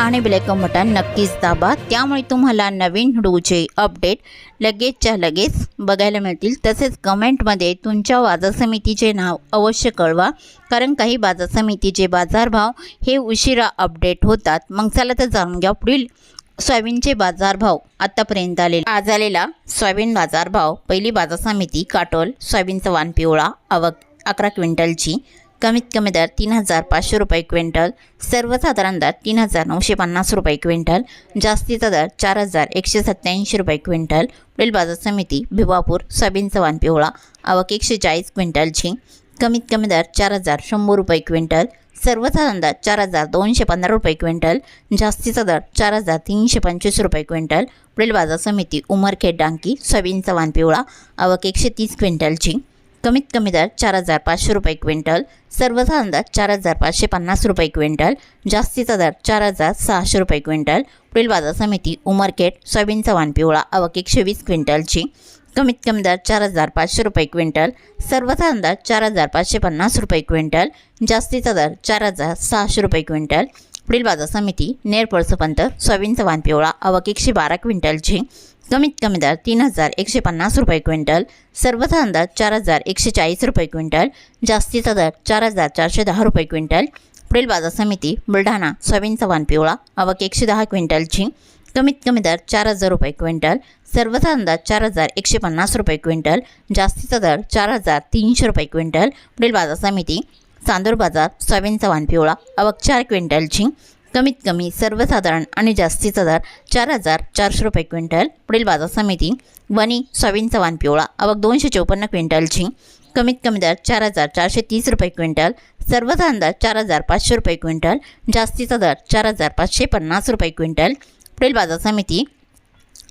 आणि bell icon button नक्कीच दाबा. त्यामुळे तुम्हाला नवीन व्हिडिओचे अपडेट लगेचच्या लगेच बघायला मिळतील. तसेच कमेंटमध्ये तुमच्या बाजार समितीचे नाव अवश्य कळवा कारण काही बाजार समितीचे बाजारभाव हे उशिरा अपडेट होतात. मग चला तर जाणून घ्या पुढील सोयाबीनचे बाजारभाव आतापर्यंत आले आज आलेला सोयाबीन बाजारभाव पहिली बाजार समिती काटोल सोयाबीनचा वान पिवळा आवक अकरा क्विंटलची. कमीत कमी दर तीन हजार पाचशे रुपये क्विंटल सर्वसाधारण दर तीन हजार नऊशे पन्नास रुपये क्विंटल जास्तीचा दर चार हजार एकशे सत्त्याऐंशी रुपये क्विंटल पुढील बाजार समिती भिवापूर सोयाबीन वाण पिवळा आवक एकशे चाळीस क्विंटलची कमीत कमी दर चार हजार शंभर रुपये क्विंटल सर्वसाधारण दर चार हजार दोनशे पंधरा रुपये क्विंटल जास्तीचा दर चार हजार तीनशे पंचवीस रुपये क्विंटल पुढील बाजार समिती उमरखेड डांकी सोयाबीन वाण पिवळा आवक एकशे तीस क्विंटलची कमीत कमी दर चार हजार पाचशे रुपये क्विंटल सर्वसाधारण दर चार हजार पाचशे पन्नास रुपये क्विंटल जास्तीचा दर चार हजार सहाशे रुपये क्विंटल पुढील बाजार समिती उमरखेड सोयाबीनचा वाण पिवळा आवक एकशे वीस क्विंटलची. कमीत कमी दर चार हजार पाचशे रुपये क्विंटल सर्वसाधारण दर चार हजार पाचशे पन्नास रुपये क्विंटल जास्तीचा दर चार हजार सहाशे रुपये क्विंटल. पुढील बाजार समिती नेरपळसोपंत सोयाबीनचा वाण पिवळा आवक एकशे बारा क्विंटलची. कमीत कमी दर तीन हजार एकशे पन्नास रुपये क्विंटल सर्वसाधारण दर चार हजार एकशे चाळीस रुपये क्विंटल जास्तीचा दर चार हजार चारशे दहा रुपये क्विंटल. पुढील बाजार समिती बुलढाणा सोयाबीनचा वान पिवळा आवक एकशे दहा क्विंटलची कमीत कमी दर चार हजार रुपये क्विंटल सर्वसाधारण दर चार हजार एकशे पन्नास रुपये क्विंटल जास्तीचा दर चार हजार तीनशे रुपये क्विंटल. पुढील बाजार समिती चांदूर बाजार सोयाबीनचा वान पिवळा आवक चार क्विंटलची कमीत कमी सर्वसाधारण आणि जास्तीचा दर चार हजार चारशे रुपये क्विंटल. पुढील बाजार समिती वणी सोयाबीनचा वान पिवळा आवक दोनशे चौपन्न क्विंटलची कमीत कमी दर चार हजार चारशे तीस रुपये क्विंटल. सर्वसाधारण दर चार हजार पाचशे रुपये क्विंटल. जास्तीचा दर चार हजार पाचशे पन्नास रुपये क्विंटल. पुढील बाजार समिती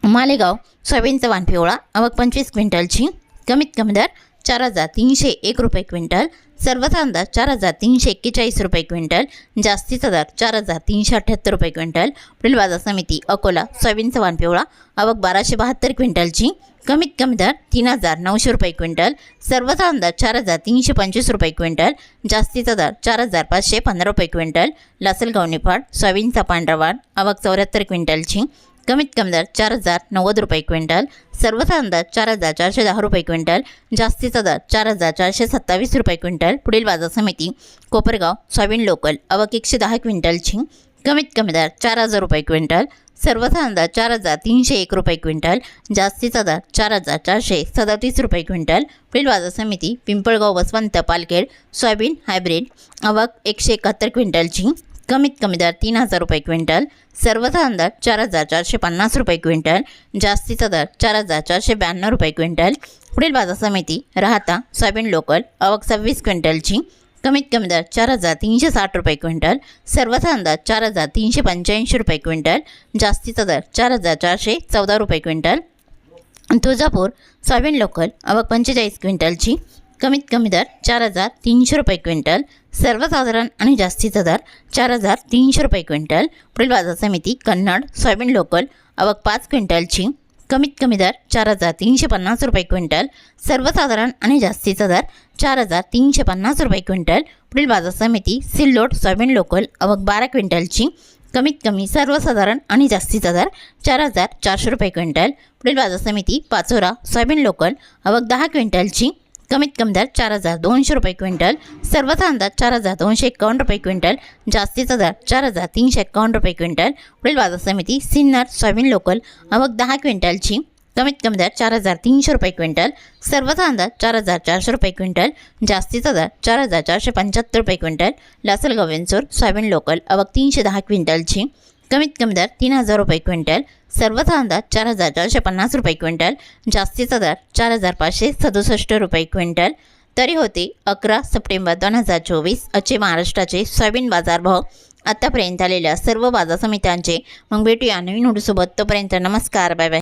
मालेगाव सोयाबीनचा वान पिवळा आवक पंचवीस क्विंटलची कमीत कमी दर चार हजार तीनशे एक रुपये क्विंटल. सर्व कांदा चार हजार तीनशे एक्केचाळीस रुपये क्विंटल जास्तीचा दर चार हजार तीनशे अठ्ठ्याहत्तर रुपये क्विंटल. पुढील बाजार समिती अकोला सोयाबीनचा चव्हाण पिवळा. आवक बाराशे बहात्तर क्विंटलची. कमीत कमी दर तीन हजार नऊशे रुपये क्विंटल. सर्व कांदा चार हजार तीनशे पंचवीस रुपये क्विंटल जास्तीचा दर चार हजार पाचशे पंधरा रुपये क्विंटल. लासलगाव निफाड सोयाबीनचा पांढरावाड आवक चौऱ्याहत्तर क्विंटलची. कमीत कमी दर चार हजार नव्वद रुपये क्विंटल सर्वचा अंदाज चार हजार चारशे दहा रुपये क्विंटल जास्तीचा दर चार हजार चारशे सत्तावीस रुपये क्विंटल पुढील बाजार समिती कोपरगाव सोयाबीन लोकल अवक एकशे दहा क्विंटलची कमीत कमी दर चार हजार रुपये क्विंटल सर्वचा अंदाज चार हजार तीनशे एक रुपये क्विंटल जास्तीचा दर चार हजार चारशे सदतीस रुपये क्विंटल पुढील बाजार समिती पिंपळगाव वसवंत पालखेड सोयाबीन हायब्रिड अवक एकशे एकाहत्तर क्विंटलची कमीत कमी दर तीन हजार रुपये क्विंटल सर्वसाधारण दर चार हजार चारशे पन्नास रुपये क्विंटल जास्तीचा दर चार हजार चारशे ब्याण्णव रुपये क्विंटल. पुढील बाजार समिती राहता सोयाबीन लोकल अवक सव्वीस क्विंटलची. कमीत कमी दर चार हजार तीनशे साठ रुपये क्विंटल सर्वसाधारण दर चार हजार तीनशे पंच्याऐंशी रुपये क्विंटल जास्तीचा दर चार हजार चारशे चौदा रुपये क्विंटल. तुळजापूर सोयाबीन लोकल अवक पंचेचाळीस क्विंटलची. कमीत कमी दर चार हजार तीनशे रुपये क्विंटल सर्वसाधारण आणि जास्तीचा दर चार हजार तीनशे रुपये क्विंटल पुढील बाजार समिती कन्नड सोयाबीन लोकल आवक पाच क्विंटलची कमीत कमी दर चार हजार तीनशे पन्नास रुपये क्विंटल सर्वसाधारण आणि जास्तीचा दर चार हजार तीनशे पन्नास रुपये क्विंटल पुढील बाजार समिती सिल्लोड सोयाबीन लोकल आवक बारा क्विंटलची कमीत कमी सर्वसाधारण आणि जास्तीचा दर चार हजार चारशे रुपये क्विंटल पुढील बाजार समिती पाचोरा सोयाबीन लोकल आवक दहा क्विंटलची कमीत कमी दर चार हजार दोनशे रुपये क्विंटल सर्वचा दर चार हजार दोनशे एकावन्न रुपये क्विंटल जास्तीचा दर चार हजार तीनशे एकावन्न रुपये क्विंटल. पुढील बाजार समिती सिन्नर सोयाबीन लोकल आवक दहा क्विंटलची कमीत कमी दर चार हजार तीनशे रुपये क्विंटल सर्वचा दर चार हजार चारशे रुपये क्विंटल जास्तीचा दर चार हजार चारशे पंच्याहत्तर रुपये quintal. Lasalgaon Vinchur soybean local आवक तीनशे दहा क्विंटलची कमीत कमी दर तीन हजार रुपये क्विंटल सर्वचा दर चार हजार चारशे पन्नास रुपये क्विंटल जास्तीचा दर चार हजार पाचशे सदुसष्ट रुपये क्विंटल. तरी होते अकरा सप्टेंबर दोन हजार चोवीस आजचे महाराष्ट्राचे सोयाबीन बाजारभाव. आत्तापर्यंत आलेल्या सर्व बाजार समित्यांचे मग भेटूया नवीन हुडूसोबत तोपर्यंत नमस्कार बाय बाय.